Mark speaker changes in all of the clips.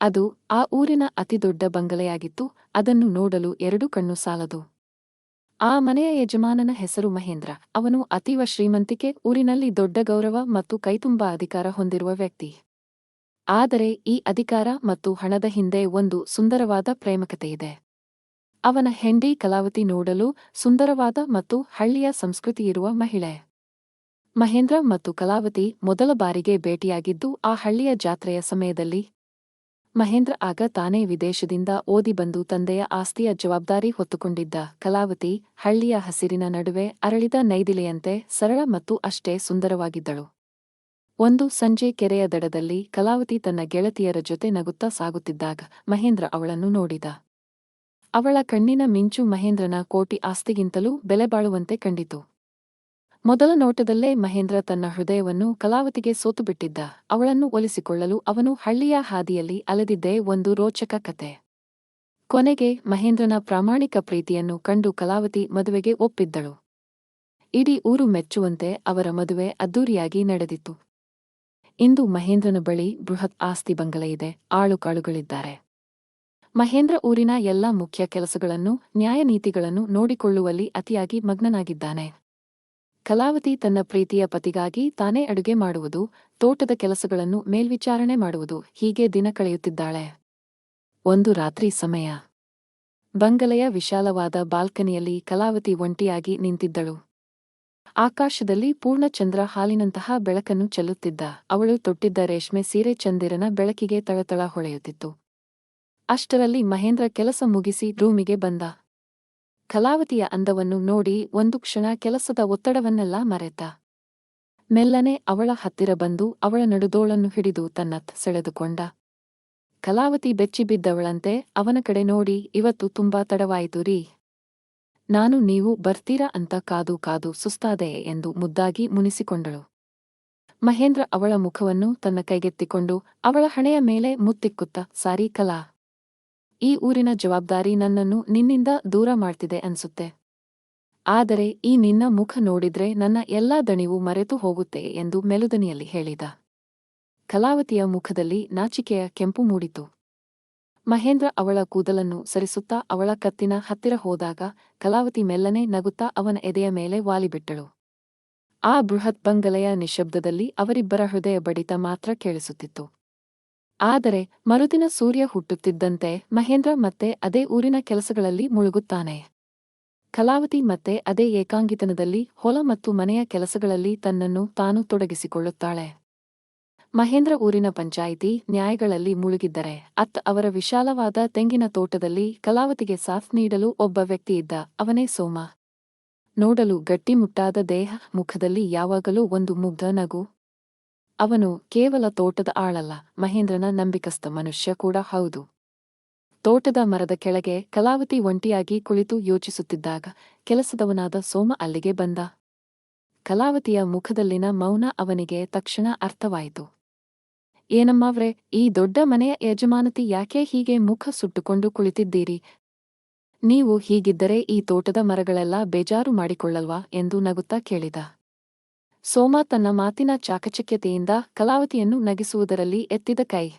Speaker 1: ಅದು ಆ ಊರಿನ ಅತಿದೊಡ್ಡ ಬಂಗಲೆಯಾಗಿತ್ತು, ಅದನ್ನು ನೋಡಲು ಎರಡು ಕಣ್ಣು ಸಾಲದು. ಆ ಮನೆಯ ಯಜಮಾನನ ಹೆಸರು ಮಹೇಂದ್ರ. ಅವನು ಅತೀವ ಶ್ರೀಮಂತಿಕೆ, ಊರಿನಲ್ಲಿ ದೊಡ್ಡ ಗೌರವ ಮತ್ತು ಕೈತುಂಬ ಅಧಿಕಾರ ಹೊಂದಿರುವ ವ್ಯಕ್ತಿ. ಆದರೆ ಈ ಅಧಿಕಾರ ಮತ್ತು ಹಣದ ಹಿಂದೆ ಒಂದು ಸುಂದರವಾದ ಪ್ರೇಮಕತೆಯಿದೆ. ಅವನ ಹೆಂಡಿ ಕಲಾವತಿ ನೋಡಲು ಸುಂದರವಾದ ಮತ್ತು ಹಳ್ಳಿಯ ಸಂಸ್ಕೃತಿಯಿರುವ ಮಹಿಳೆ. ಮಹೇಂದ್ರ ಮತ್ತು ಕಲಾವತಿ ಮೊದಲ ಬಾರಿಗೆ ಭೇಟಿಯಾಗಿದ್ದು, ಆ ಹಳ್ಳಿಯ ಜಾತ್ರೆಯ ಸಮಯದಲ್ಲಿ ಮಹೇಂದ್ರ ಆಗ ತಾನೇ ವಿದೇಶದಿಂದ ಓದಿ ಬಂದು ತಂದೆಯ ಆಸ್ತಿಯ ಜವಾಬ್ದಾರಿ ಹೊತ್ತುಕೊಂಡಿದ್ದ ಕಲಾವತಿ ಹಳ್ಳಿಯ ಹಸಿರಿನ ನಡುವೆ ಅರಳಿದ ನೈದಿಲೆಯಂತೆ ಸರಳ ಮತ್ತು ಅಷ್ಟೇ ಸುಂದರವಾಗಿದ್ದಳು. ಒಂದು ಸಂಜೆ ಕೆರೆಯ ದಡದಲ್ಲಿ ಕಲಾವತಿ ತನ್ನ ಗೆಳತಿಯರ ಜೊತೆ ನಗುತ್ತಾ ಸಾಗುತ್ತಿದ್ದಾಗ ಮಹೇಂದ್ರ ಅವಳನ್ನು ನೋಡಿದ. ಅವಳ ಕಣ್ಣಿನ ಮಿಂಚು ಮಹೇಂದ್ರನ ಕೋಟಿ ಆಸ್ತಿಗಿಂತಲೂ ಬೆಲೆಬಾಳುವಂತೆ ಕಂಡಿತು. ಮೊದಲ ನೋಟದಲ್ಲೇ ಮಹೇಂದ್ರ ತನ್ನ ಹೃದಯವನ್ನು ಕಲಾವತಿಗೆ ಸೋತುಬಿಟ್ಟಿದ್ದ. ಅವಳನ್ನು ಒಲಿಸಿಕೊಳ್ಳಲು ಅವನು ಹಳ್ಳಿಯ ಹಾದಿಯಲ್ಲಿ ಅಲೆದಿದ್ದೇ ಒಂದು ರೋಚಕ ಕತೆ. ಕೊನೆಗೆ ಮಹೇಂದ್ರನ ಪ್ರಾಮಾಣಿಕ ಪ್ರೀತಿಯನ್ನು ಕಂಡು ಕಲಾವತಿ ಮದುವೆಗೆ ಒಪ್ಪಿದ್ದಳು. ಇಡೀ ಊರು ಮೆಚ್ಚುವಂತೆ ಅವರ ಮದುವೆ ಅದ್ದೂರಿಯಾಗಿ ನಡೆದಿತ್ತು. ಇಂದು ಮಹೇಂದ್ರನ ಬಳಿ ಬೃಹತ್ ಆಸ್ತಿ ಬಂಗಲೆಯಿದೆ ಆಳುಕಾಳುಗಳಿದ್ದಾರೆ. ಮಹೇಂದ್ರ ಊರಿನ ಎಲ್ಲ ಮುಖ್ಯ ಕೆಲಸಗಳನ್ನು, ನ್ಯಾಯನೀತಿಗಳನ್ನು ನೋಡಿಕೊಳ್ಳುವಲ್ಲಿ ಅತಿಯಾಗಿ ಮಗ್ನನಾಗಿದ್ದಾನೆ. ಕಲಾವತಿ ತನ್ನ ಪ್ರೀತಿಯ ಪತಿಗಾಗಿ ತಾನೇ ಅಡುಗೆ ಮಾಡುವುದು, ತೋಟದ ಕೆಲಸಗಳನ್ನು ಮೇಲ್ವಿಚಾರಣೆ ಮಾಡುವುದು, ಹೀಗೆ ದಿನ ಕಳೆಯುತ್ತಿದ್ದಾಳೆ. ಒಂದು ರಾತ್ರಿ ಸಮಯ. ಬಂಗಲೆಯ ವಿಶಾಲವಾದ ಬಾಲ್ಕನಿಯಲ್ಲಿ ಕಲಾವತಿ ಒಂಟಿಯಾಗಿ ನಿಂತಿದ್ದಳು. ಆಕಾಶದಲ್ಲಿ ಪೂರ್ಣಚಂದ್ರ ಹಾಲಿನಂತಹ ಬೆಳಕನ್ನು ಚೆಲ್ಲುತ್ತಿದ್ದ ಅವಳು ತೊಟ್ಟಿದ್ದ ರೇಷ್ಮೆ ಸೀರೆ ಚಂದಿರನ ಬೆಳಕಿಗೆ ತಳತಳ ಹೊಳೆಯುತ್ತಿತ್ತು. ಅಷ್ಟರಲ್ಲಿ ಮಹೇಂದ್ರ ಕೆಲಸ ಮುಗಿಸಿ ರೂಮಿಗೆ ಬಂದ. ಕಲಾವತಿಯ ಅಂದವನ್ನು ನೋಡಿ ಒಂದು ಕ್ಷಣ ಕೆಲಸದ ಒತ್ತಡವನ್ನೆಲ್ಲ ಮರೆತ. ಮೆಲ್ಲನೆ ಅವಳ ಹತ್ತಿರ ಬಂದು ಅವಳ ನಡುದೋಳನ್ನು ಹಿಡಿದು ತನ್ನತ್ ಸೆಳೆದುಕೊಂಡ. ಕಲಾವತಿ ಬೆಚ್ಚಿಬಿದ್ದವಳಂತೆ ಅವನ ಕಡೆ ನೋಡಿ ಇವತ್ತು ತುಂಬಾ ತಡವಾಯಿತು ರೀ. ನಾನು ನೀವು ಬರ್ತೀರಾ ಅಂತ ಕಾದು ಕಾದು ಸುಸ್ತಾದೆ ಎಂದು ಮುದ್ದಾಗಿ ಮುನಿಸಿಕೊಂಡಳು. ಮಹೇಂದ್ರ ಅವಳ ಮುಖವನ್ನು ತನ್ನ ಕೈಗೆತ್ತಿಕೊಂಡು ಅವಳ ಹಣೆಯ ಮೇಲೆ ಮುತ್ತಿಕ್ಕುತ್ತ, ಸಾರಿ ಕಲಾ ಈ ಊರಿನ ಜವಾಬ್ದಾರಿ ನನ್ನನ್ನು ನಿನ್ನಿಂದ ದೂರ ಮಾಡ್ತಿದೆ ಅನ್ಸುತ್ತೆ. ಆದರೆ ಈ ನಿನ್ನ ಮುಖ ನೋಡಿದ್ರೆ ನನ್ನ ಎಲ್ಲಾ ದಣಿವು ಮರೆತು ಹೋಗುತ್ತೆ ಎಂದು ಮೆಲುದನಿಯಲ್ಲಿ ಹೇಳಿದ. ಕಲಾವತಿಯ ಮುಖದಲ್ಲಿ ನಾಚಿಕೆಯ ಕೆಂಪು ಮೂಡಿತು. ಮಹೇಂದ್ರ ಅವಳ ಕೂದಲನ್ನು ಸರಿಸುತ್ತಾ ಅವಳ ಕತ್ತಿನ ಹತ್ತಿರ ಹೋದಾಗ ಕಲಾವತಿ ಮೆಲ್ಲನೆ ನಗುತ್ತಾ ಅವನ ಎದೆಯ ಮೇಲೆ ವಾಲಿಬಿಟ್ಟಳು. ಆ ಬೃಹತ್ ಬಂಗಲೆಯ ನಿಶಬ್ದದಲ್ಲಿ ಅವರಿಬ್ಬರ ಹೃದಯ ಬಡಿತ ಮಾತ್ರ ಕೇಳಿಸುತ್ತಿತ್ತು. ಆದರೆ ಮರುದಿನ ಸೂರ್ಯ ಹುಟ್ಟುತ್ತಿದ್ದಂತೆ ಮಹೇಂದ್ರ ಮತ್ತೆ ಅದೇ ಊರಿನ ಕೆಲಸಗಳಲ್ಲಿ ಮುಳುಗುತ್ತಾನೆ. ಕಲಾವತಿ ಮತ್ತೆ ಅದೇ ಏಕಾಂಗಿತನದಲ್ಲಿ ಹೊಲ ಮತ್ತು ಮನೆಯ ಕೆಲಸಗಳಲ್ಲಿ ತನ್ನನ್ನು ತಾನು ತೊಡಗಿಸಿಕೊಳ್ಳುತ್ತಾಳೆ. ಮಹೇಂದ್ರ ಊರಿನ ಪಂಚಾಯಿತಿ ನ್ಯಾಯಗಳಲ್ಲಿ ಮುಳುಗಿದ್ದರೆ ಅತ್ತ ಅವರ ವಿಶಾಲವಾದ ತೆಂಗಿನ ತೋಟದಲ್ಲಿ ಕಲಾವತಿಗೆ ಸಾಥ್ ನೀಡಲು ಒಬ್ಬ ವ್ಯಕ್ತಿಯಿದ್ದ ಅವನೇ ಸೋಮ. ನೋಡಲು ಗಟ್ಟಿಮುಟ್ಟಾದ ದೇಹ ಮುಖದಲ್ಲಿ ಯಾವಾಗಲೂ ಒಂದು ಮುಗ್ಧ ನಗು. ಅವನು ಕೇವಲ ತೋಟದ ಆಳಲ್ಲ, ಮಹೇಂದ್ರನ ನಂಬಿಕಸ್ಥ ಮನುಷ್ಯ ಕೂಡ ಹೌದು. ತೋಟದ ಮರದ ಕೆಳಗೆ ಕಲಾವತಿ ಒಂಟಿಯಾಗಿ ಕುಳಿತು ಯೋಚಿಸುತ್ತಿದ್ದಾಗ ಕೆಲಸದವನಾದ ಸೋಮ ಅಲ್ಲಿಗೆ ಬಂದ. ಕಲಾವತಿಯ ಮುಖದಲ್ಲಿನ ಮೌನ ಅವನಿಗೆ ತಕ್ಷಣ ಅರ್ಥವಾಯಿತು. ಏನಮ್ಮವ್ರೆ ಈ ದೊಡ್ಡ ಮನೆಯ ಯಜಮಾನತಿ ಯಾಕೆ ಹೀಗೆ ಮುಖ ಸುಟ್ಟುಕೊಂಡು ಕುಳಿತಿದ್ದೀರಿ? ನೀವು ಹೀಗಿದ್ದರೆ ಈ ತೋಟದ ಮರಗಳೆಲ್ಲ ಬೇಜಾರು ಮಾಡಿಕೊಳ್ಳಲ್ವಾ ಎಂದು ನಗುತ್ತಾ ಕೇಳಿದ. ಸೋಮ ತನ್ನ ಮಾತಿನ ಚಾಕಚಕ್ಯತೆಯಿಂದ ಕಲಾವತಿಯನ್ನು ನಗಿಸುವುದರಲ್ಲಿ ಎತ್ತಿದ ಕೈ.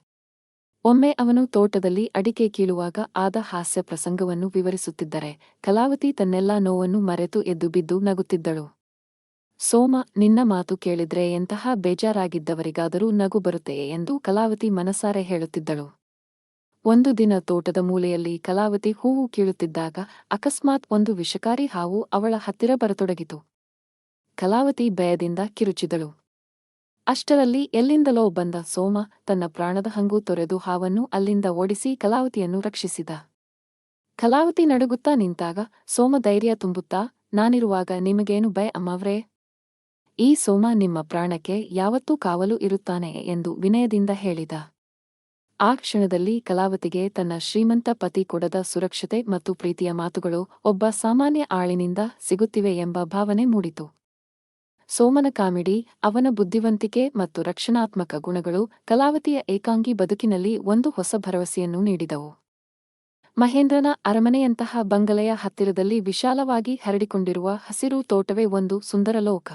Speaker 1: ಒಮ್ಮೆ ಅವನು ತೋಟದಲ್ಲಿ ಅಡಿಕೆ ಕೀಳುವಾಗ ಆದ ಹಾಸ್ಯ ಪ್ರಸಂಗವನ್ನು ವಿವರಿಸುತ್ತಿದ್ದರೆ ಕಲಾವತಿ ತನ್ನೆಲ್ಲಾ ನೋವನ್ನು ಮರೆತು ಎದ್ದು ಬಿದ್ದು ನಗುತ್ತಿದ್ದಳು. ಸೋಮ, ನಿನ್ನ ಮಾತು ಕೇಳಿದ್ರೆ ಎಂತಹ ಬೇಜಾರಾಗಿದ್ದವರಿಗಾದರೂ ನಗು ಬರುತ್ತೆಯೇ ಎಂದು ಕಲಾವತಿ ಮನಸಾರೆ ಹೇಳುತ್ತಿದ್ದಳು. ಒಂದು ದಿನ ತೋಟದ ಮೂಲೆಯಲ್ಲಿ ಕಲಾವತಿ ಹೂವು ಕೀಳುತ್ತಿದ್ದಾಗ ಅಕಸ್ಮಾತ್ ಒಂದು ವಿಷಕಾರಿ ಹಾವು ಅವಳ ಹತ್ತಿರ ಬರತೊಡಗಿತು. ಕಲಾವತಿ ಭಯದಿಂದ ಕಿರುಚಿದಳು. ಅಷ್ಟರಲ್ಲಿ ಎಲ್ಲಿಂದಲೋ ಬಂದ ಸೋಮ ತನ್ನ ಪ್ರಾಣದ ಹಂಗು ತೊರೆದು ಹಾವನ್ನು ಅಲ್ಲಿಂದ ಓಡಿಸಿ ಕಲಾವತಿಯನ್ನು ರಕ್ಷಿಸಿದ. ಕಲಾವತಿ ನಡುಗುತ್ತಾ ನಿಂತಾಗ ಸೋಮ ಧೈರ್ಯ ತುಂಬುತ್ತಾ, ನಾನಿರುವಾಗ ನಿಮಗೇನು ಭಯ ಅಮ್ಮವ್ರೇ? ಈ ಸೋಮ ನಿಮ್ಮ ಪ್ರಾಣಕ್ಕೆ ಯಾವತ್ತೂ ಕಾವಲು ಇರುತ್ತಾನೆ ಎಂದು ವಿನಯದಿಂದ ಹೇಳಿದ. ಆ ಕ್ಷಣದಲ್ಲಿ ಕಲಾವತಿಗೆ ತನ್ನ ಶ್ರೀಮಂತ ಪತಿ ಕೊಡದ ಸುರಕ್ಷತೆ ಮತ್ತು ಪ್ರೀತಿಯ ಮಾತುಗಳು ಒಬ್ಬ ಸಾಮಾನ್ಯ ಆಳಿನಿಂದ ಸಿಗುತ್ತಿವೆ ಎಂಬ ಭಾವನೆ ಮೂಡಿತು. ಸೋಮನ ಕಾಮಿಡಿ, ಅವನ ಬುದ್ಧಿವಂತಿಕೆ ಮತ್ತು ರಕ್ಷಣಾತ್ಮಕ ಗುಣಗಳು ಕಲಾವತಿಯ ಏಕಾಂಗಿ ಬದುಕಿನಲ್ಲಿ ಒಂದು ಹೊಸ ಭರವಸೆಯನ್ನು ನೀಡಿದವು. ಮಹೇಂದ್ರನ ಅರಮನೆಯಂತಹ ಬಂಗಲೆಯ ಹತ್ತಿರದಲ್ಲಿ ವಿಶಾಲವಾಗಿ ಹರಡಿಕೊಂಡಿರುವ ಹಸಿರು ತೋಟವೇ ಒಂದು ಸುಂದರ ಲೋಕ.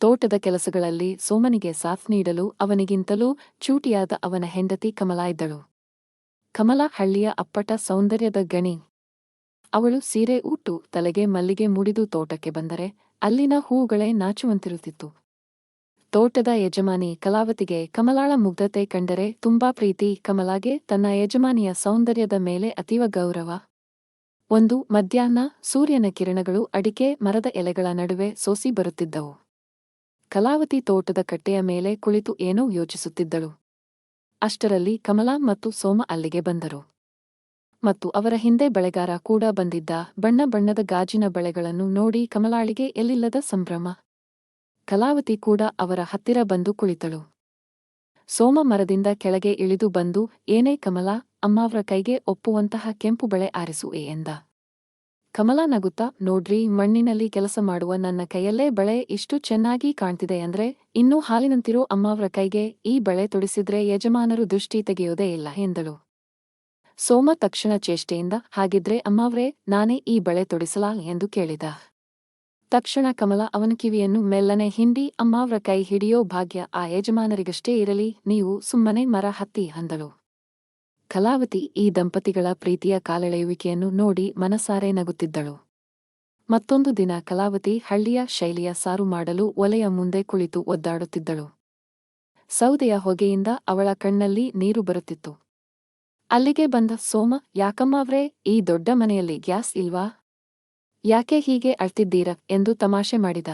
Speaker 1: ತೋಟದ ಕೆಲಸಗಳಲ್ಲಿ ಸೋಮನಿಗೆ ಸಾಥ್ ನೀಡಲು ಅವನಿಗಿಂತಲೂ ಚೂಟಿಯಾದ ಅವನ ಹೆಂಡತಿ ಕಮಲಾ ಇದ್ದಳು. ಕಮಲ ಹಳ್ಳಿಯ ಅಪ್ಪಟ ಸೌಂದರ್ಯದ ಗಣಿ. ಅವಳು ಸೀರೆ ಉಟ್ಟು ತಲೆಗೆ ಮಲ್ಲಿಗೆ ಮುಡಿದು ತೋಟಕ್ಕೆ ಬಂದರೆ ಅಲ್ಲಿನ ಹೂಗಳೇ ನಾಚುವಂತಿರುತ್ತಿತ್ತು. ತೋಟದ ಯಜಮಾನಿ ಕಲಾವತಿಗೆ ಕಮಲಾಳ ಮುಗ್ಧತೆ ಕಂಡರೆ ತುಂಬಾ ಪ್ರೀತಿ, ಕಮಲಾಗೆ ತನ್ನ ಯಜಮಾನಿಯ ಸೌಂದರ್ಯದ ಮೇಲೆ ಅತೀವ ಗೌರವ. ಒಂದು ಮಧ್ಯಾಹ್ನ ಸೂರ್ಯನ ಕಿರಣಗಳು ಅಡಿಕೆ, ಮರದ ಎಲೆಗಳ ನಡುವೆ ಸೋಸಿ ಬರುತ್ತಿದ್ದವು. ಕಲಾವತಿ ತೋಟದ ಕಟ್ಟೆಯ ಮೇಲೆ ಕುಳಿತು ಏನೋ ಯೋಚಿಸುತ್ತಿದ್ದಳು. ಅಷ್ಟರಲ್ಲಿ ಕಮಲಾ ಮತ್ತು ಸೋಮ ಅಲ್ಲಿಗೆ ಬಂದರು. ಮತ್ತು ಅವರ ಹಿಂದೆ ಬಳೆಗಾರ ಕೂಡ ಬಂದಿದ್ದ ಬಣ್ಣ ಬಣ್ಣದ ಗಾಜಿನ ಬಳೆಗಳನ್ನು ನೋಡಿ ಕಮಲಾಳಿಗೆ ಎಲ್ಲಿಲ್ಲದ ಸಂಭ್ರಮ. ಕಲಾವತಿ ಕೂಡ ಅವರ ಹತ್ತಿರ ಬಂದು ಕುಳಿತಳು. ಸೋಮ ಮರದಿಂದ ಕೆಳಗೆ ಇಳಿದು ಬಂದು, ಏನೇ ಕಮಲಾ, ಅಮ್ಮಾವ್ರ ಕೈಗೆ ಒಪ್ಪುವಂತಹ ಕೆಂಪು ಬಳೆ ಆರಿಸು ಎ ಎಂದ. ಕಮಲಾ ನಗುತ್ತಾ, ನೋಡ್ರಿ, ಮಣ್ಣಿನಲ್ಲಿ ಕೆಲಸ ಮಾಡುವ ನನ್ನ ಕೈಯಲ್ಲೇ ಬಳೆ ಇಷ್ಟು ಚೆನ್ನಾಗಿ ಕಾಣ್ತಿದೆ ಅಂದ್ರೆ, ಇನ್ನೂ ಹಾಲಿನಂತಿರೋ ಅಮ್ಮಾವ್ರ ಕೈಗೆ ಈ ಬಳೆ ತೊಡಿಸಿದ್ರೆ ಯಜಮಾನರು ದೃಷ್ಟಿ ತೆಗೆಯೋದೇ ಇಲ್ಲ ಎಂದಳು. ಸೋಮ ತಕ್ಷಣ ಚೇಷ್ಟೆಯಿಂದ, ಹಾಗಿದ್ರೆ ಅಮ್ಮಾವ್ರೇ, ನಾನೇ ಈ ಬಳೆ ತೊಡಿಸಲಾ? ಎಂದು ಕೇಳಿದ. ತಕ್ಷಣ ಕಮಲ ಅವನ ಕಿವಿಯನ್ನು ಮೆಲ್ಲನೆ ಹಿಂಡಿ, ಅಮ್ಮಾವ್ರ ಕೈ ಹಿಡಿಯೋ ಭಾಗ್ಯ ಆ ಯಜಮಾನರಿಗಷ್ಟೇ ಇರಲಿ, ನೀವು ಸುಮ್ಮನೆ ಮರ ಹತ್ತಿ ಅಂದಳು. ಕಲಾವತಿ ಈ ದಂಪತಿಗಳ ಪ್ರೀತಿಯ ಕಾಲೆಳೆಯುವಿಕೆಯನ್ನು ನೋಡಿ ಮನಸಾರೆ ನಗುತ್ತಿದ್ದಳು. ಮತ್ತೊಂದು ದಿನ ಕಲಾವತಿ ಹಳ್ಳಿಯ ಶೈಲಿಯ ಸಾರು ಮಾಡಲು ಒಲೆಯ ಮುಂದೆ ಕುಳಿತು ಒದ್ದಾಡುತ್ತಿದ್ದಳು. ಸೌದೆಯ ಹೊಗೆಯಿಂದ ಅವಳ ಕಣ್ಣಲ್ಲಿ ನೀರು ಬರುತ್ತಿತ್ತು. ಅಲ್ಲಿಗೆ ಬಂದ ಸೋಮ ಯಾಕಮ್ಮವ್ರೇ ಈ ದೊಡ್ಡ ಮನೆಯಲ್ಲಿ ಗ್ಯಾಸ್ ಇಲ್ವಾ? ಯಾಕೆ ಹೀಗೆ ಅಳ್ತಿದ್ದೀರ ಎಂದು ತಮಾಷೆ ಮಾಡಿದ.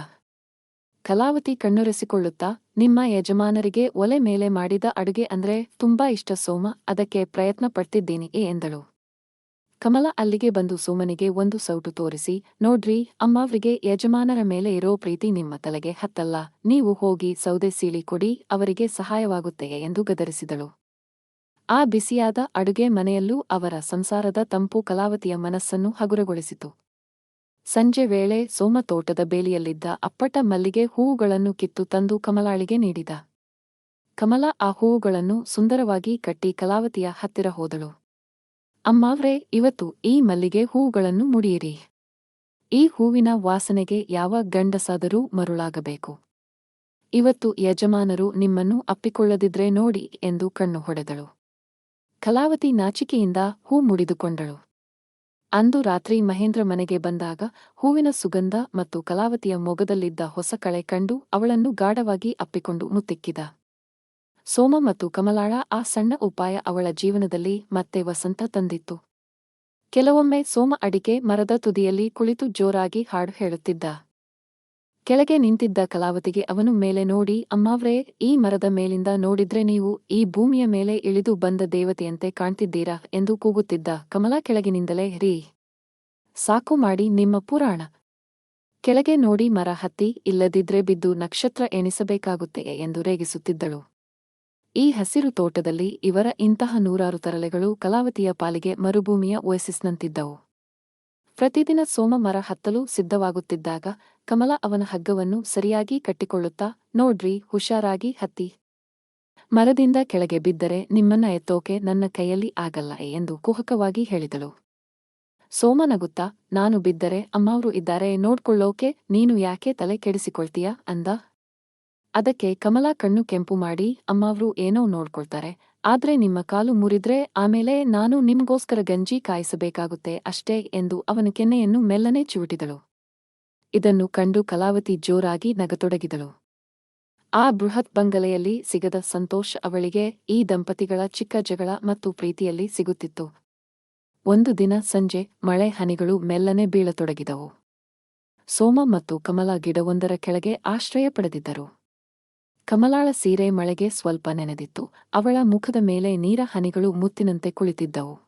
Speaker 1: ಕಲಾವತಿ ಕಣ್ಣುರೆಸಿಕೊಳ್ಳುತ್ತಾ, ನಿಮ್ಮ ಯಜಮಾನರಿಗೆ ಒಲೆ ಮೇಲೆ ಮಾಡಿದ ಅಡುಗೆ ಅಂದ್ರೆ ತುಂಬಾ ಇಷ್ಟ ಸೋಮ, ಅದಕ್ಕೆ ಪ್ರಯತ್ನ ಪಡ್ತಿದ್ದೀನಿ ಎಂದಳು. ಕಮಲ ಅಲ್ಲಿಗೆ ಬಂದು ಸೋಮನಿಗೆ ಒಂದು ಸೌಟು ತೋರಿಸಿ, ನೋಡ್ರಿ ಅಮ್ಮವ್ರಿಗೆ ಯಜಮಾನರ ಮೇಲೆ ಇರೋ ಪ್ರೀತಿ ನಿಮ್ಮ ತಲೆಗೆ ಹತ್ತಲ್ಲ, ನೀವು ಹೋಗಿ ಸೌದೆ ಸೀಳಿ ಕೊಡಿ, ಅವರಿಗೆ ಸಹಾಯವಾಗುತ್ತೆಯೇ ಎಂದು ಗದರಿಸಿದಳು. ಆ ಬಿಸಿಯಾದ ಅಡುಗೆ ಮನೆಯಲ್ಲೂ ಅವರ ಸಂಸಾರದ ತಂಪು ಕಲಾವತಿಯ ಮನಸ್ಸನ್ನು ಹಗುರಗೊಳಿಸಿತು. ಸಂಜೆ ವೇಳೆ ಸೋಮತೋಟದ ಬೇಲಿಯಲ್ಲಿದ್ದ ಅಪ್ಪಟ ಮಲ್ಲಿಗೆ ಹೂವುಗಳನ್ನು ಕಿತ್ತು ತಂದು ಕಮಲಾಳಿಗೆ ನೀಡಿದ. ಕಮಲ ಆ ಹೂವುಗಳನ್ನು ಸುಂದರವಾಗಿ ಕಟ್ಟಿ ಕಲಾವತಿಯ ಹತ್ತಿರ ಹೋದಳು. ಅಮ್ಮಾವ್ರೇ, ಇವತ್ತು ಈ ಮಲ್ಲಿಗೆ ಹೂವುಗಳನ್ನು ಮುಡಿಯಿರಿ. ಈ ಹೂವಿನ ವಾಸನೆಗೆ ಯಾವ ಗಂಡಸಾದರೂ ಮರುಳಾಗಬೇಕು. ಇವತ್ತು ಯಜಮಾನರು ನಿಮ್ಮನ್ನು ಅಪ್ಪಿಕೊಳ್ಳದಿದ್ರೆ ನೋಡಿ ಎಂದು ಕಣ್ಣು ಹೊಡೆದಳು. ಕಲಾವತಿ ನಾಚಿಕೆಯಿಂದ ಹೂ ಮುಡಿದುಕೊಂಡಳು. ಅಂದು ರಾತ್ರಿ ಮಹೇಂದ್ರ ಮನೆಗೆ ಬಂದಾಗ ಹೂವಿನ ಸುಗಂಧ ಮತ್ತು ಕಲಾವತಿಯ ಮೊಗದಲ್ಲಿದ್ದ ಹೊಸ ಕಳೆ ಕಂಡು ಅವಳನ್ನು ಗಾಢವಾಗಿ ಅಪ್ಪಿಕೊಂಡು ಮುತ್ತಿಕ್ಕಿದ. ಸೋಮ ಮತ್ತು ಕಮಲಾಳ ಆ ಸಣ್ಣ ಉಪಾಯ ಅವಳ ಜೀವನದಲ್ಲಿ ಮತ್ತೆ ವಸಂತ ತಂದಿತ್ತು. ಕೆಲವೊಮ್ಮೆ ಸೋಮ ಅಡಿಕೆ ಮರದ ತುದಿಯಲ್ಲಿ ಕುಳಿತು ಜೋರಾಗಿ ಹಾಡು ಹೇಳುತ್ತಿದ್ದ. ಕೆಳಗೆ ನಿಂತಿದ್ದ ಕಲಾವತಿಗೆ ಅವನು ಮೇಲೆ ನೋಡಿ, ಅಮ್ಮಾವ್ರೇ, ಈ ಮರದ ಮೇಲಿಂದ ನೋಡಿದ್ರೆ ನೀವು ಈ ಭೂಮಿಯ ಮೇಲೆ ಇಳಿದು ಬಂದ ದೇವತೆಯಂತೆ ಕಾಣ್ತಿದ್ದೀರಾ? ಎಂದು ಕೂಗುತ್ತಿದ್ದ ಕಮಲಾ ಕೆಳಗಿನಿಂದಲೇ, ರೀ, ಸಾಕು ಮಾಡಿ ನಿಮ್ಮ ಪುರಾಣ. ಕೆಳಗೆ ನೋಡಿ, ಮರ ಹತ್ತಿ ಇಲ್ಲದಿದ್ರೆ ಬಿದ್ದು ನಕ್ಷತ್ರ ಎಣಿಸಬೇಕಾಗುತ್ತೆ ಎಂದು ರೇಗಿಸುತ್ತಿದ್ದಳು. ಈ ಹಸಿರು ತೋಟದಲ್ಲಿ ಇವರ ಇಂತಹ ನೂರಾರು ತರಲೆಗಳು ಕಲಾವತಿಯ ಪಾಲಿಗೆ ಮರುಭೂಮಿಯ ಓಯಸಿಸ್ನಂತಿದ್ದವು. ಪ್ರತಿದಿನ ಸೋಮ ಮರ ಹತ್ತಲು ಸಿದ್ಧವಾಗುತ್ತಿದ್ದಾಗ ಕಮಲ ಅವನ ಹಗ್ಗವನ್ನು ಸರಿಯಾಗಿ ಕಟ್ಟಿಕೊಳ್ಳುತ್ತಾ, ನೋಡ್ರಿ, ಹುಷಾರಾಗಿ ಹತ್ತಿ. ಮರದಿಂದ ಕೆಳಗೆ ಬಿದ್ದರೆ ನಿಮ್ಮನ್ನ ಎತ್ತೋಕೆ ನನ್ನ ಕೈಯಲ್ಲಿ ಆಗಲ್ಲ ಎಂದು ಕುಹಕವಾಗಿ ಹೇಳಿದಳು. ಸೋಮನಗುತ್ತಾ ನಾನು ಬಿದ್ದರೆ ಅಮ್ಮವ್ರು ಇದ್ದಾರೆ, ನೋಡ್ಕೊಳ್ಳೋಕೆ ನೀನು ಯಾಕೆ ತಲೆ ಕೆಡಿಸಿಕೊಳ್ತೀಯ ಅಂದ. ಅದಕ್ಕೆ ಕಮಲ ಕಣ್ಣು ಕೆಂಪು ಮಾಡಿ, ಅಮ್ಮವ್ರು ಏನೋ ನೋಡ್ಕೊಳ್ತಾರೆ, ಆದ್ರೆ ನಿಮ್ಮ ಕಾಲು ಮುರಿದ್ರೆ ಆಮೇಲೆ ನಾನು ನಿಮ್ಗೋಸ್ಕರ ಗಂಜಿ ಕಾಯಿಸಬೇಕಾಗುತ್ತೆ ಅಷ್ಟೇ ಎಂದು ಅವನ ಕೆನ್ನೆಯನ್ನು ಮೆಲ್ಲನೆ ಚಿವುಟಿದಳು ಇದನ್ನು ಕಂಡು ಕಲಾವತಿ ಜೋರಾಗಿ ನಗತೊಡಗಿದಳು. ಆ ಬೃಹತ್ ಬಂಗಲೆಯಲ್ಲಿ ಸಿಗದ ಸಂತೋಷ ಅವಳಿಗೆ ಈ ದಂಪತಿಗಳ ಚಿಕ್ಕ ಜಗಳ ಮತ್ತು ಪ್ರೀತಿಯಲ್ಲಿ ಸಿಗುತ್ತಿತ್ತು. ಒಂದು ದಿನ ಸಂಜೆ ಮಳೆ ಹನಿಗಳು ಮೆಲ್ಲನೆ ಬೀಳತೊಡಗಿದವು. ಸೋಮ ಮತ್ತು ಕಮಲ ಗಿಡವೊಂದರ ಕೆಳಗೆ ಆಶ್ರಯ ಪಡೆದಿದ್ದರು. ಕಮಲಾಳ ಸೀರೆ ಮಳೆಗೆ ಸ್ವಲ್ಪ ನೆನೆದಿತ್ತು, ಅವಳ ಮುಖದ ಮೇಲೆ ನೀರ ಹನಿಗಳು ಮುತ್ತಿನಂತೆ ಕುಳಿತಿದ್ದವು.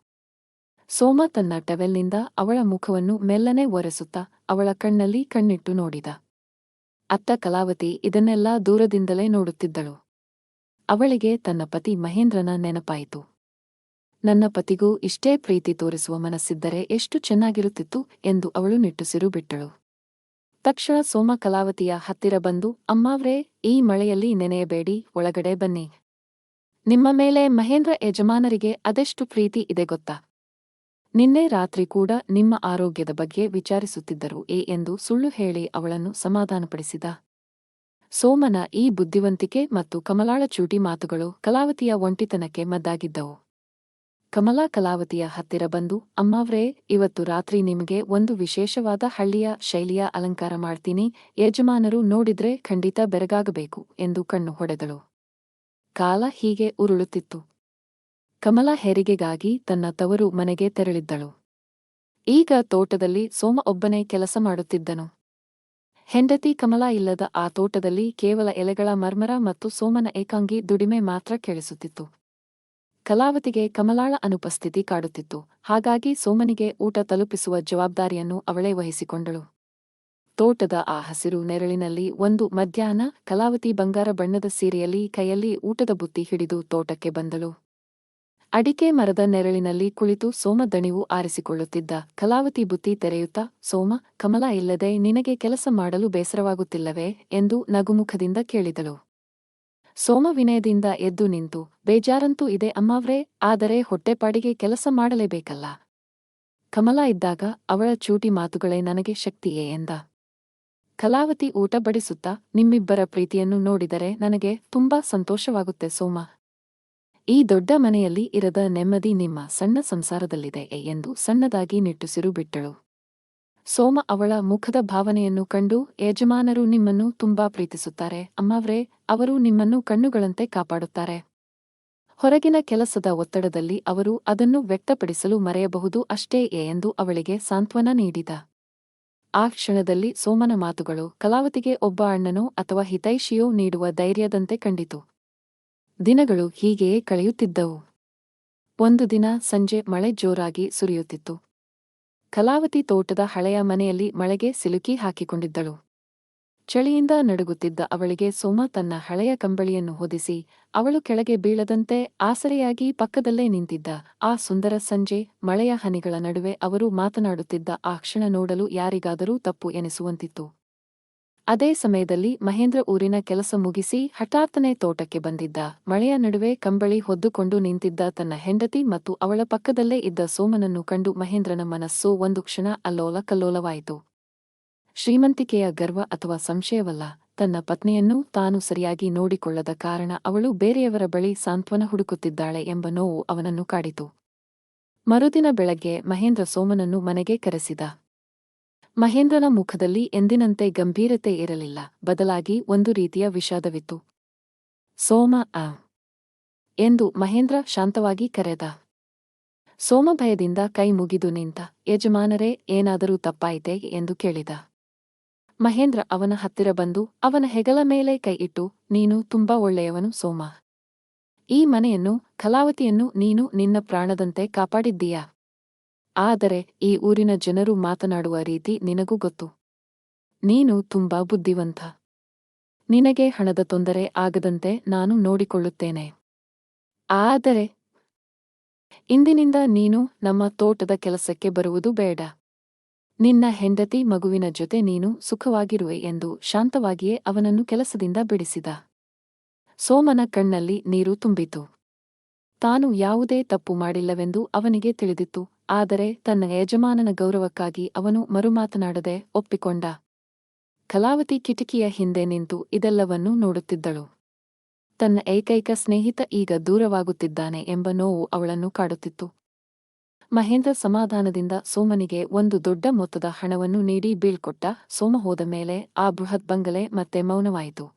Speaker 1: ಸೋಮ ತನ್ನ ಟವೆಲ್ನಿಂದ ಅವಳ ಮುಖವನ್ನು ಮೆಲ್ಲನೆ ಒರೆಸುತ್ತಾ ಅವಳ ಕಣ್ಣಲ್ಲಿ ಕಣ್ಣಿಟ್ಟು ನೋಡಿದ. ಅತ್ತ ಕಲಾವತಿ ಇದನ್ನೆಲ್ಲ ದೂರದಿಂದಲೇ ನೋಡುತ್ತಿದ್ದಳು. ಅವಳಿಗೆ ತನ್ನ ಪತಿ ಮಹೇಂದ್ರನ ನೆನಪಾಯಿತು. ನನ್ನ ಪತಿಗೂ ಇಷ್ಟೇ ಪ್ರೀತಿ ತೋರಿಸುವ ಮನಸ್ಸಿದ್ದರೆ ಎಷ್ಟು ಚೆನ್ನಾಗಿರುತ್ತಿತ್ತು ಎಂದು ಅವಳು ನಿಟ್ಟುಸಿರು ಬಿಟ್ಟಳು. ತಕ್ಷಣ ಸೋಮ ಕಲಾವತಿಯ ಹತ್ತಿರ ಬಂದು, ಅಮ್ಮಾವ್ರೇ, ಈ ಮಳೆಯಲ್ಲಿ ನೆನೆಯಬೇಡಿ, ಒಳಗಡೆ ಬನ್ನಿ. ನಿಮ್ಮ ಮೇಲೆ ಮಹೇಂದ್ರ ಯಜಮಾನರಿಗೆ ಅದೆಷ್ಟು ಪ್ರೀತಿ ಇದೆ ಗೊತ್ತಾ? ನಿನ್ನೆ ರಾತ್ರಿ ಕೂಡ ನಿಮ್ಮ ಆರೋಗ್ಯದ ಬಗ್ಗೆ ವಿಚಾರಿಸುತ್ತಿದ್ದರು. ಏ ಎಂದು ಸುಳ್ಳು ಹೇಳಿ ಅವಳನ್ನು ಸಮಾಧಾನಪಡಿಸಿದ. ಸೋಮನ ಈ ಬುದ್ಧಿವಂತಿಕೆ ಮತ್ತು ಕಮಲಾಳ ಚೂಟಿ ಮಾತುಗಳು ಕಲಾವತಿಯ ಒಂಟಿತನಕ್ಕೆ ಮದ್ದಾಗಿದ್ದವು. ಕಮಲಾ ಕಲಾವತಿಯ ಹತ್ತಿರ ಬಂದು, ಅಮ್ಮಾವ್ರೇ, ಇವತ್ತು ರಾತ್ರಿ ನಿಮಗೆ ಒಂದು ವಿಶೇಷವಾದ ಹಳ್ಳಿಯ ಶೈಲಿಯ ಅಲಂಕಾರ ಮಾಡ್ತೀನಿ. ಯಜಮಾನರು ನೋಡಿದ್ರೆ ಖಂಡಿತ ಬೆರಗಾಗಬೇಕು ಎಂದು ಕಣ್ಣು ಹೊಡೆದಳು. ಕಾಲ ಹೀಗೆ ಉರುಳುತ್ತಿತ್ತು. ಕಮಲ ಹೆರಿಗೆಗಾಗಿ ತನ್ನ ತವರು ಮನೆಗೆ ತೆರಳಿದ್ದಳು. ಈಗ ತೋಟದಲ್ಲಿ ಸೋಮ ಒಬ್ಬನೇ ಕೆಲಸ ಮಾಡುತ್ತಿದ್ದನು. ಹೆಂಡತಿ ಕಮಲ ಇಲ್ಲದ ಆ ತೋಟದಲ್ಲಿ ಕೇವಲ ಎಲೆಗಳ ಮರ್ಮರ ಮತ್ತು ಸೋಮನ ಏಕಾಂಗಿ ದುಡಿಮೆ ಮಾತ್ರ ಕೇಳಿಸುತ್ತಿತ್ತು. ಕಲಾವತಿಗೆ ಕಮಲಾಳ ಅನುಪಸ್ಥಿತಿ ಕಾಡುತ್ತಿತ್ತು. ಹಾಗಾಗಿ ಸೋಮನಿಗೆ ಊಟ ತಲುಪಿಸುವ ಜವಾಬ್ದಾರಿಯನ್ನು ಅವಳೇ ವಹಿಸಿಕೊಂಡಳು. ತೋಟದ ಆ ಹಸಿರು ನೆರಳಿನಲ್ಲಿ ಒಂದು ಮಧ್ಯಾಹ್ನ ಕಲಾವತಿ ಬಂಗಾರ ಬಣ್ಣದ ಸೀರೆಯಲ್ಲಿ ಕೈಯಲ್ಲಿ ಊಟದ ಬುತ್ತಿ ಹಿಡಿದು ತೋಟಕ್ಕೆ ಬಂದಳು. ಅಡಿಕೆ ಮರದ ನೆರಳಿನಲ್ಲಿ ಕುಳಿತು ಸೋಮ ದಣಿವು ಆರಿಸಿಕೊಳ್ಳುತ್ತಿದ್ದ. ಕಲಾವತಿ ಬುತ್ತಿ ತೆರೆಯುತ್ತಾ, ಸೋಮ, ಕಮಲ ಇಲ್ಲದೆ ನಿನಗೆ ಕೆಲಸ ಮಾಡಲು ಬೇಸರವಾಗುತ್ತಿಲ್ಲವೇ? ಎಂದು ನಗುಮುಖದಿಂದ ಕೇಳಿದಳು. ಸೋಮ ವಿನಯದಿಂದ ಎದ್ದು ನಿಂತು, ಬೇಜಾರಂತೂ ಇದೆ ಅಮ್ಮಾವ್ರೇ, ಆದರೆ ಹೊಟ್ಟೆಪಾಡಿಗೆ ಕೆಲಸ ಮಾಡಲೇಬೇಕಲ್ಲ. ಕಮಲ ಇದ್ದಾಗ ಅವಳ ಚೂಟಿ ಮಾತುಗಳೇ ನನಗೆ ಶಕ್ತಿಯೇ ಎಂದ. ಕಲಾವತಿ ಊಟ ಬಡಿಸುತ್ತಾ, ನಿಮ್ಮಿಬ್ಬರ ಪ್ರೀತಿಯನ್ನು ನೋಡಿದರೆ ನನಗೆ ತುಂಬಾ ಸಂತೋಷವಾಗುತ್ತೆ ಸೋಮ. ಈ ದೊಡ್ಡ ಮನೆಯಲ್ಲಿ ಇರದ ನೆಮ್ಮದಿ ನಿಮ್ಮ ಸಣ್ಣ ಸಂಸಾರದಲ್ಲಿದೆ ಎಂದು ಸಣ್ಣದಾಗಿ ನಿಟ್ಟುಸಿರು ಬಿಟ್ಟಳು ಸೋಮ ಅವಳ ಮುಖದ ಭಾವನೆಯನ್ನು ಕಂಡು ಯಜಮಾನರು ನಿಮ್ಮನ್ನು ತುಂಬಾ ಪ್ರೀತಿಸುತ್ತಾರೆ. ಅಮ್ಮಾವ್ರೆ, ಅವರು ನಿಮ್ಮನ್ನು ಕಣ್ಣುಗಳಂತೆ ಕಾಪಾಡುತ್ತಾರೆ. ಹೊರಗಿನ ಕೆಲಸದ ಒತ್ತಡದಲ್ಲಿ ಅವರು ಅದನ್ನು ವ್ಯಕ್ತಪಡಿಸಲು ಮರೆಯಬಹುದು ಅಷ್ಟೇ ಎಂದು ಅವಳಿಗೆ ಸಾಂತ್ವನ ನೀಡಿದ. ಆ ಕ್ಷಣದಲ್ಲಿ ಸೋಮನ ಮಾತುಗಳು ಕಲಾವತಿಗೆ ಒಬ್ಬ ಅಣ್ಣನೋ ಅಥವಾ ಹಿತೈಷಿಯೋ ನೀಡುವ ಧೈರ್ಯದಂತೆ ಕಂಡಿತು. ದಿನಗಳು ಹೀಗೆಯೇ ಕಳೆಯುತ್ತಿದ್ದವು. ಒಂದು ದಿನ ಸಂಜೆ ಮಳೆ ಜೋರಾಗಿ ಸುರಿಯುತ್ತಿತ್ತು. ಕಲಾವತಿ ತೋಟದ ಹಳೆಯ ಮನೆಯಲ್ಲಿ ಮಳೆಗೆ ಸಿಲುಕಿ ಹಾಕಿಕೊಂಡಿದ್ದಳು. ಚಳಿಯಿಂದ ನಡುಗುತ್ತಿದ್ದ ಅವಳಿಗೆ ಸೋಮ ತನ್ನ ಹಳೆಯ ಕಂಬಳಿಯನ್ನು ಹೊದಿಸಿ, ಅವಳು ಕೆಳಗೆ ಬೀಳದಂತೆ ಆಸರೆಯಾಗಿ ಪಕ್ಕದಲ್ಲೇ ನಿಂತಿದ್ದ ಆ ಸುಂದರ ಸಂಜೆ, ಮಳೆಯ ಹನಿಗಳ ನಡುವೆ ಅವರು ಮಾತನಾಡುತ್ತಿದ್ದ ಆ ಕ್ಷಣ ನೋಡಲು ಯಾರಿಗಾದರೂ ತಪ್ಪು ಎನಿಸುವಂತಿತ್ತು. ಅದೇ ಸಮಯದಲ್ಲಿ ಮಹೇಂದ್ರ ಊರಿನ ಕೆಲಸ ಮುಗಿಸಿ ಹಠಾತ್ತನೆ ತೋಟಕ್ಕೆ ಬಂದಿದ್ದ. ಮಳೆಯ ನಡುವೆ ಕಂಬಳಿ ಹೊದ್ದುಕೊಂಡು ನಿಂತಿದ್ದ ತನ್ನ ಹೆಂಡತಿ ಮತ್ತು ಅವಳ ಪಕ್ಕದಲ್ಲೇ ಇದ್ದ ಸೋಮನನ್ನು ಕಂಡು ಮಹೇಂದ್ರನ ಮನಸ್ಸು ಒಂದು ಕ್ಷಣ ಅಲ್ಲೋಲ ಕಲ್ಲೋಲವಾಯಿತು. ಶ್ರೀಮಂತಿಕೆಯ ಗರ್ವ ಅಥವಾ ಸಂಶಯವಲ್ಲ, ತನ್ನ ಪತ್ನಿಯನ್ನು ತಾನು ಸರಿಯಾಗಿ ನೋಡಿಕೊಳ್ಳದ ಕಾರಣ ಅವಳು ಬೇರೆಯವರ ಬಳಿ ಸಾಂತ್ವನ ಹುಡುಕುತ್ತಿದ್ದಾಳೆ ಎಂಬ ನೋವು ಅವನನ್ನು ಕಾಡಿತು. ಮರುದಿನ ಬೆಳಗ್ಗೆ ಮಹೇಂದ್ರ ಸೋಮನನ್ನು ಮನೆಗೆ ಕರೆಸಿದ. ಮಹೇಂದ್ರನ ಮುಖದಲ್ಲಿ ಎಂದಿನಂತೆ ಗಂಭೀರತೆ ಇರಲಿಲ್ಲ. ಬದಲಾಗಿ ಒಂದು ರೀತಿಯ ವಿಷಾದವಿತ್ತು. ಸೋಮ, ಆ, ಎಂದು ಮಹೇಂದ್ರ ಶಾಂತವಾಗಿ ಕರೆದ. ಸೋಮ ಭಯದಿಂದ ಕೈ ಮುಗಿದು ನಿಂತ, ಯಜಮಾನರೇ, ಏನಾದರೂ ತಪ್ಪಾಯಿತೆ ಎಂದು ಕೇಳಿದ. ಮಹೇಂದ್ರ ಅವನ ಹತ್ತಿರ ಬಂದು, ಅವನ ಹೆಗಲ ಮೇಲೆ ಕೈ ಇಟ್ಟು, ನೀನು ತುಂಬಾ ಒಳ್ಳೆಯವನು ಸೋಮ. ಈ ಮನೆಯನ್ನು, ಕಲಾವತಿಯನ್ನು ನೀನು ನಿನ್ನ ಪ್ರಾಣದಂತೆ ಕಾಪಾಡಿದ್ದೀಯಾ? ಆದರೆ ಈ ಊರಿನ ಜನರು ಮಾತನಾಡುವ ರೀತಿ ನಿನಗೂ ಗೊತ್ತು. ನೀನು ತುಂಬಾ ಬುದ್ಧಿವಂತ. ನಿನಗೆ ಹಣದ ತೊಂದರೆ ಆಗದಂತೆ ನಾನು ನೋಡಿಕೊಳ್ಳುತ್ತೇನೆ. ಆದರೆ ಇಂದಿನಿಂದ ನೀನು ನಮ್ಮ ತೋಟದ ಕೆಲಸಕ್ಕೆ ಬರುವುದು ಬೇಡ. ನಿನ್ನ ಹೆಂಡತಿ ಮಗುವಿನ ಜೊತೆ ನೀನು ಸುಖವಾಗಿರುವೆ ಎಂದು ಶಾಂತವಾಗಿಯೇ ಅವನನ್ನು ಕೆಲಸದಿಂದ ಬಿಡಿಸಿದ. ಸೋಮನ ಕಣ್ಣಲ್ಲಿ ನೀರು ತುಂಬಿತು. ತಾನು ಯಾವುದೇ ತಪ್ಪು ಮಾಡಿಲ್ಲವೆಂದು ಅವನಿಗೆ ತಿಳಿದಿತ್ತು. ಆದರೆ ತನ್ನ ಯಜಮಾನನ ಗೌರವಕ್ಕಾಗಿ ಅವನು ಮರುಮಾತನಾಡದೆ ಒಪ್ಪಿಕೊಂಡ. ಕಲಾವತಿ ಕಿಟಕಿಯ ಹಿಂದೆ ನಿಂತು ಇದೆಲ್ಲವನ್ನೂ ನೋಡುತ್ತಿದ್ದಳು. ತನ್ನ ಏಕೈಕ ಸ್ನೇಹಿತ ಈಗ ದೂರವಾಗುತ್ತಿದ್ದಾನೆ ಎಂಬ ನೋವು ಅವಳನ್ನು ಕಾಡುತ್ತಿತ್ತು. ಮಹೇಂದ್ರ ಸಮಾಧಾನದಿಂದ ಸೋಮನಿಗೆ ಒಂದು ದೊಡ್ಡ ಮೊತ್ತದ ಹಣವನ್ನು ನೀಡಿ ಬೀಳ್ಕೊಟ್ಟ. ಸೋಮ ಹೋದ ಮೇಲೆ ಆ ಬೃಹತ್ ಬಂಗಲೆ ಮತ್ತೆ ಮೌನವಾಯಿತು.